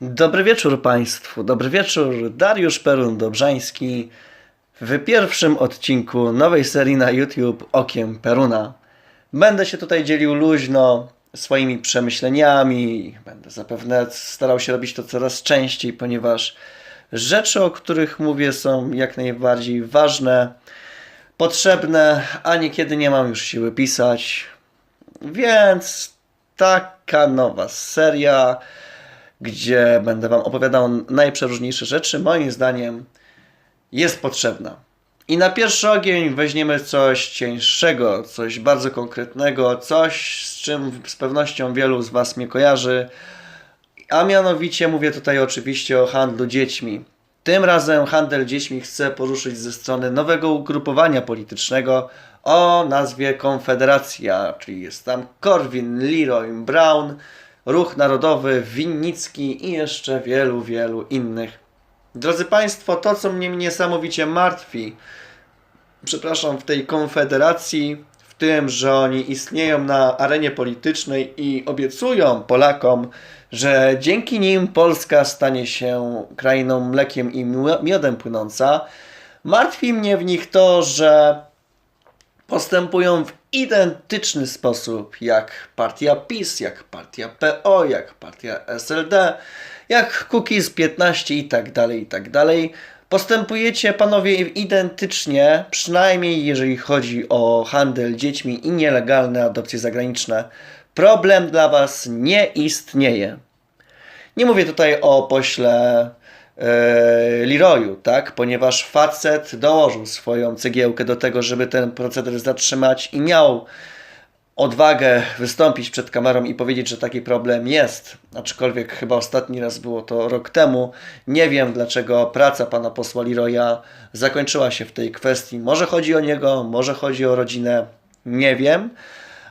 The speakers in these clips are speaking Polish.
Dobry wieczór Państwu, dobry wieczór. Dariusz Perun Dobrzański w pierwszym odcinku nowej serii na YouTube Okiem Peruna. Będę się tutaj dzielił luźno swoimi przemyśleniami. Będę zapewne starał się robić to coraz częściej, ponieważ rzeczy, o których mówię, są jak najbardziej ważne, potrzebne, a niekiedy nie mam już siły pisać. Więc taka nowa seria gdzie będę Wam opowiadał najprzeróżniejsze rzeczy, moim zdaniem jest potrzebna. I na pierwszy ogień weźmiemy coś cieńszego, coś bardzo konkretnego, coś z czym z pewnością wielu z Was mnie kojarzy, a mianowicie mówię tutaj oczywiście o handlu dziećmi. Tym razem handel dziećmi chcę poruszyć ze strony nowego ugrupowania politycznego o nazwie Konfederacja, czyli jest tam Korwin, Leroy Brown, Ruch Narodowy, Winnicki i jeszcze wielu, wielu innych. Drodzy Państwo, to co mnie niesamowicie martwi, przepraszam, w tej konfederacji, w tym, że oni istnieją na arenie politycznej i obiecują Polakom, że dzięki nim Polska stanie się krainą mlekiem i miodem płynąca, martwi mnie w nich to, że postępują w identyczny sposób jak partia PiS, jak partia PO, jak partia SLD, jak Kukiz 15 i tak dalej, i tak dalej. Postępujecie panowie identycznie, przynajmniej jeżeli chodzi o handel dziećmi i nielegalne adopcje zagraniczne. Problem dla was nie istnieje. Nie mówię tutaj o pośle Leroyu, tak? Ponieważ facet dołożył swoją cegiełkę do tego, żeby ten proceder zatrzymać i miał odwagę wystąpić przed kamerą i powiedzieć, że taki problem jest. Aczkolwiek chyba ostatni raz było to rok temu. Nie wiem, dlaczego praca pana posła Leroya zakończyła się w tej kwestii. Może chodzi o niego, może chodzi o rodzinę, nie wiem.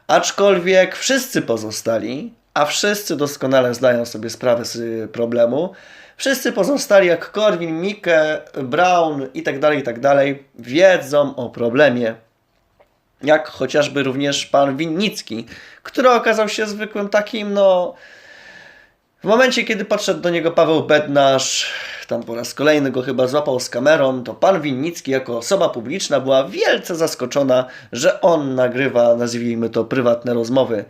Aczkolwiek wszyscy pozostali, a wszyscy doskonale zdają sobie sprawę z problemu, wszyscy pozostali jak Korwin, Mikke, Brown i tak dalej, i tak wiedzą o problemie. Jak chociażby również pan Winnicki, który okazał się zwykłym takim, no... W momencie, kiedy podszedł do niego Paweł Bednarz, tam po raz kolejny go chyba złapał z kamerą, to pan Winnicki jako osoba publiczna była wielce zaskoczona, że on nagrywa, nazwijmy to, prywatne rozmowy.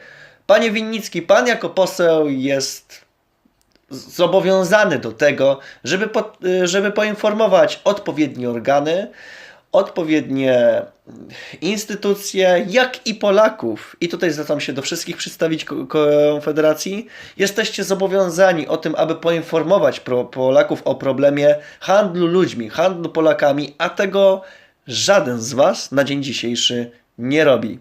Panie Winnicki, pan jako poseł jest zobowiązany do tego, żeby, po, żeby poinformować odpowiednie organy, odpowiednie instytucje, jak i Polaków. I tutaj zwracam się do wszystkich przedstawić Konfederacji. Jesteście zobowiązani o tym, aby poinformować Polaków o problemie handlu ludźmi, handlu Polakami, a tego żaden z Was na dzień dzisiejszy nie robi.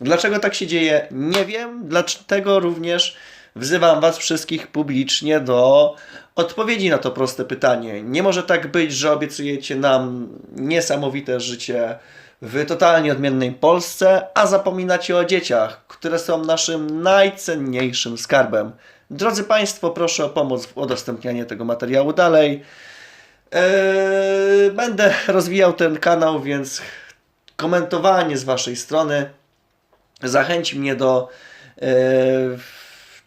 Dlaczego tak się dzieje? Nie wiem. Dlaczego również wzywam Was wszystkich publicznie do odpowiedzi na to proste pytanie. Nie może tak być, że obiecujecie nam niesamowite życie w totalnie odmiennej Polsce, a zapominacie o dzieciach, które są naszym najcenniejszym skarbem. Drodzy Państwo, proszę o pomoc w udostępnianiu tego materiału dalej. Eee, będę rozwijał ten kanał, więc komentowanie z Waszej strony zachęci mnie do e,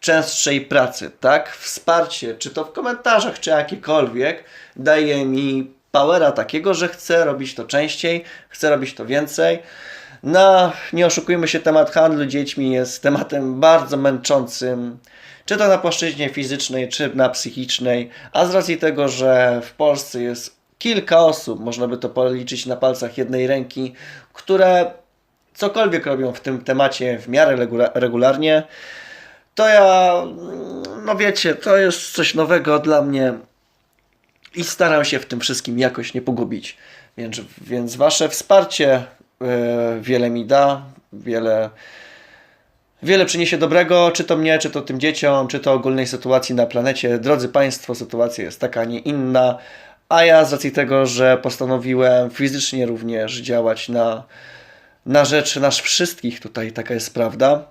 częstszej pracy, tak? Wsparcie, czy to w komentarzach, czy jakiekolwiek, daje mi powera takiego, że chcę robić to częściej, chcę robić to więcej. No, nie oszukujmy się, temat handlu dziećmi jest tematem bardzo męczącym, czy to na płaszczyźnie fizycznej, czy na psychicznej, a z racji tego, że w Polsce jest kilka osób, można by to policzyć na palcach jednej ręki, które cokolwiek robią w tym temacie w miarę regularnie, to ja, no wiecie, to jest coś nowego dla mnie i staram się w tym wszystkim jakoś nie pogubić. Więc, więc wasze wsparcie yy, wiele mi da, wiele, wiele przyniesie dobrego, czy to mnie, czy to tym dzieciom, czy to ogólnej sytuacji na planecie. Drodzy Państwo, sytuacja jest taka, nie inna, a ja z racji tego, że postanowiłem fizycznie również działać na na rzecz nas wszystkich, tutaj taka jest prawda,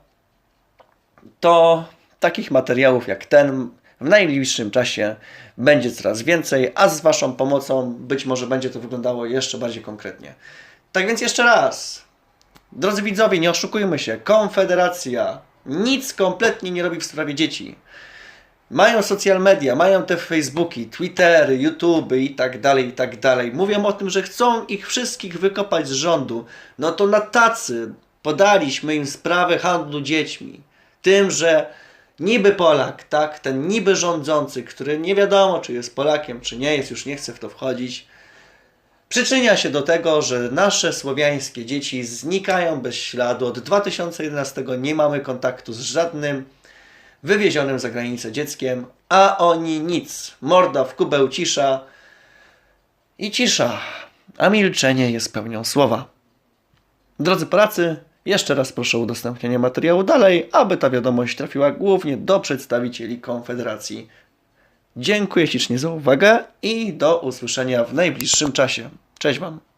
to takich materiałów jak ten w najbliższym czasie będzie coraz więcej, a z Waszą pomocą być może będzie to wyglądało jeszcze bardziej konkretnie. Tak więc jeszcze raz, drodzy widzowie, nie oszukujmy się, Konfederacja nic kompletnie nie robi w sprawie dzieci. mają social media, mają te Facebooki, Twittery, YouTube i tak dalej, i tak dalej. Mówią o tym, że chcą ich wszystkich wykopać z rządu. No to na tacy podaliśmy im sprawę handlu dziećmi. Tym, że niby Polak, tak, ten niby rządzący, który nie wiadomo, czy jest Polakiem, czy nie jest, już nie chce w to wchodzić, przyczynia się do tego, że nasze słowiańskie dzieci znikają bez śladu. Od 2011 nie mamy kontaktu z żadnym wywiezionym za granicę dzieckiem, a oni nic. Morda w kubeł cisza i cisza, a milczenie jest pełnią słowa. Drodzy Polacy, jeszcze raz proszę o udostępnienie materiału dalej, aby ta wiadomość trafiła głównie do przedstawicieli Konfederacji. Dziękuję ślicznie za uwagę i do usłyszenia w najbliższym czasie. Cześć Wam.